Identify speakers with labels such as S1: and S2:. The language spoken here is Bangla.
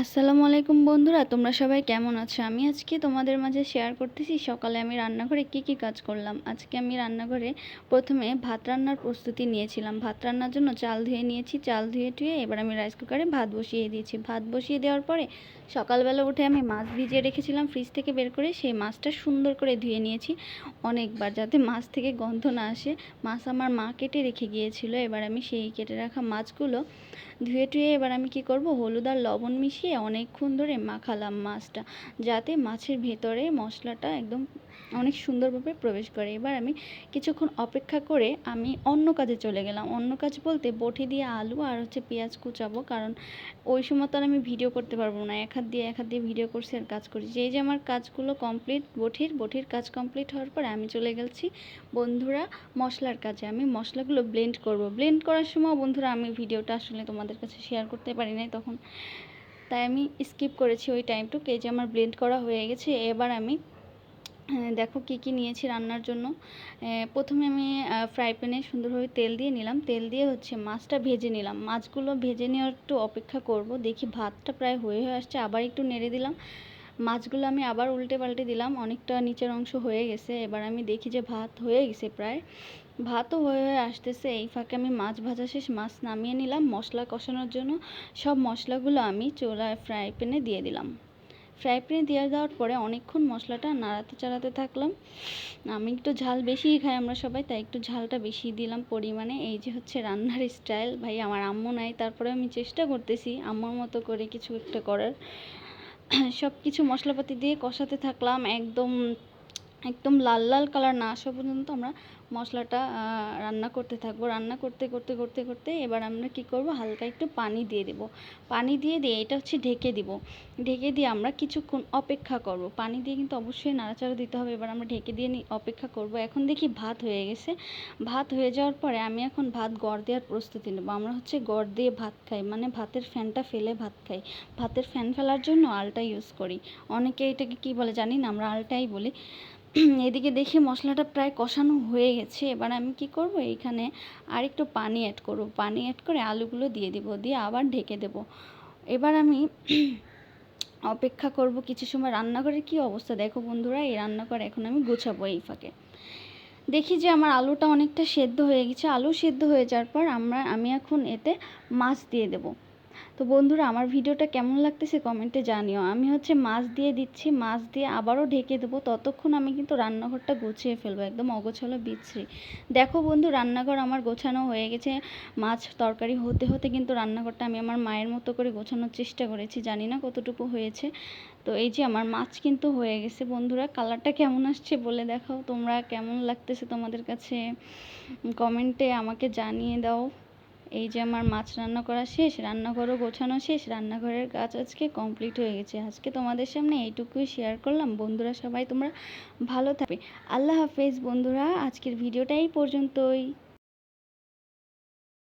S1: আসসালামু আলাইকুম বন্ধুরা, তোমরা সবাই কেমন আছো? আমি আজকে তোমাদের মাঝে শেয়ার করতেছি, সকালে আমি রান্নাঘরে কি কি কাজ করলাম। আজকে আমি রান্নাঘরে প্রথমে ভাত রান্নার প্রস্তুতি নিয়েছিলাম। ভাত রান্নার জন্য চাল ধুয়ে নিয়েছি, চাল ধুয়ে টুয়ে এবার আমি রাইস কুকারে ভাত বসিয়ে দিয়েছি। ভাত বসিয়ে দেওয়ার পরে সকালবেলা উঠে আমি মাছ ভিজিয়ে রেখেছিলাম ফ্রিজ থেকে বের করে, সেই মাছটা সুন্দর করে ধুয়ে নিয়েছি অনেকবার যাতে মাছ থেকে গন্ধ না আসে। মাছ আমার মা কেটে রেখে গিয়েছিল, এবার আমি সেই কেটে রাখা মাছগুলো ধুয়ে টুয়ে এবার আমি কি করব? হলুদ আর লবণ মিশিয়ে অনেকক্ষণ ধরে মাখালাম মাছটা, যাতে মাছের ভেতরে মশলাটা একদম অনেক সুন্দরভাবে প্রবেশ করে। এবার আমি কিছুক্ষণ অপেক্ষা করে আমি অন্য কাজে চলে গেলাম। অন্য কাজ বলতে বটি দিয়ে আলু আর হচ্ছে পেঁয়াজ কুচাবো, কারণ ওই সময় তো আর আমি ভিডিও করতে পারব না। এক হাত দিয়ে এক হাত দিয়ে ভিডিও করছি আর কাজ করছি এই যে আমার কাজগুলো কমপ্লিট, বটির বটির কাজ কমপ্লিট হওয়ার পরে আমি চলে গেছি বন্ধুরা মশলার কাজে। আমি মশলাগুলো ব্লেন্ড করব। ব্লেন্ড করার সময় বন্ধুরা আমি ভিডিওটা আসলে তোমাদের কাছে শেয়ার করতে পারি নাই তখন। তাই আমি স্কিপ করেছি ওই টাইমটুকু এই যে আমার ব্লেন্ড করা হয়ে গেছে, এবার আমি দেখো কি কি নিয়েছি রান্নার জন্য। প্রথমে আমি ফ্রাই প্যানে সুন্দরভাবে তেল দিয়ে নিলাম। তেল দিয়ে হচ্ছে মাছটা ভেজে নিলাম। মাছগুলো ভেজে নেওয়ার একটু অপেক্ষা করব, দেখি ভাতটা প্রায় হয়ে হয়ে আসছে, আবার একটু নেড়ে দিলাম। মাছগুলো আমি আবার উল্টে পাল্টে দিলাম, অনেকটা নিচের অংশ হয়ে গেছে। এবার আমি দেখি যে ভাত হয়ে গেছে প্রায়। ভাতও হয়ে হয়ে আসতেছে। এই ফাঁকে আমি মাছ ভাজা শেষ, মাছ নামিয়ে নিলাম। মশলা কষানোর জন্য সব মশলাগুলো আমি চোলায় ফ্রাই প্যানে দিয়ে দিলাম। ফ্রাই প্যানে দিয়ে দেওয়ার পরে অনেকক্ষণ মশলাটা নাড়াতে চাড়াতে থাকলাম। আমি একটু ঝাল বেশিই খাই আমরা সবাই, তাই একটু ঝালটা বেশি দিলাম পরিমাণে। এই যে হচ্ছে রান্নার স্টাইল ভাই আমার আম্মু নাই, তারপরে আমি চেষ্টা করতেছি আম্মুর মতো করে কিছু একটা করার। সব কিছু মশলাপাতি দিয়ে কষাতে থাকলাম, একদম একদম লাল লাল কালার না আসা পর্যন্ত আমরা মশলাটা রান্না করতে থাকব। রান্না করতে করতে করতে করতে এবার আমরা কি করব? হালকা একটু পানি দিয়ে দেব। পানি দিয়ে দিয়ে এটা হচ্ছে ঢেকে দিব। ঢেকে দিয়ে আমরা কিছুক্ষণ অপেক্ষা করব। পানি দিয়ে কিন্তু অবশ্যই নাড়াচাড়া দিতে হবে। এবার আমরা ঢেকে দিয়ে অপেক্ষা করব। এখন দেখি ভাত হয়ে গেছে। ভাত হয়ে যাওয়ার পরে আমি এখন ভাত গড় দেওয়ার প্রস্তুতি নেব। আমরা হচ্ছে গড় দিয়ে ভাত খাই। মানে ভাতের ফ্যানটা ফেলে ভাত খাই। ভাতের ফ্যান ফেলার জন্য আলটা ইউজ করি। অনেকে এটাকে কি বলে জানি না? আমরা আলটাই বলি। এদিকে দেখি মশলাটা প্রায় কষানো হয়ে গেছে এবার আমি কি করব? এইখানে আর একটু পানি অ্যাড করব। পানি অ্যাড করে আলুগুলো দিয়ে দেব, দিয়ে আবার ঢেকে দেব। এবার আমি অপেক্ষা করব কিছু সময় রান্নাঘরের কি অবস্থা? দেখো বন্ধুরা, এই রান্নাঘর এখন আমি গোছাবো এই ফাঁকে। দেখি যে আমার আলুটা অনেকটা সেদ্ধ হয়ে গেছে। আলু সেদ্ধ হয়ে যাওয়ার পর আমরা, আমি এখন এতে মাছ দিয়ে দেবো। তো বন্ধুরা, আমার ভিডিওটা কেমন লাগতেছে কমেন্টে জানিও। আমি হচ্ছে মাছ দিয়ে দিচ্ছি, মাছ দিয়ে আবারও ঢেকে দেবো। ততক্ষণ আমি কিন্তু রান্নাঘরটা গুছিয়ে ফেলব, একদম অগোছালো বিচ্ছিরি। দেখো বন্ধু, রান্নাঘর আমার গোছানো হয়ে গেছে। মাছ তরকারি হতে হতে কিন্তু রান্নাঘরটা আমি আমার মায়ের মতো করে গোছানোর চেষ্টা করেছি। জানি না কতটুকু হয়েছে। তো এই যে আমার মাছ কিন্তু হয়ে গেছে বন্ধুরা, কালারটা কেমন আসছে বলে দেখাও। তোমরা কেমন লাগতেছে তোমাদের কাছে? কমেন্টে আমাকে জানিয়ে দাও। এই যে আমার মাছ রান্না করা শেষ, রান্নাঘরও গোছানো শেষ, রান্নাঘরের কাজ আজকে কমপ্লিট হয়ে গেছে। আজকে তোমাদের সামনে এইটুকুই শেয়ার করলাম। বন্ধুরা সবাই তোমরা ভালো থাকবে। আল্লাহ হাফেজ বন্ধুরা, আজকের ভিডিওটা এই পর্যন্তই।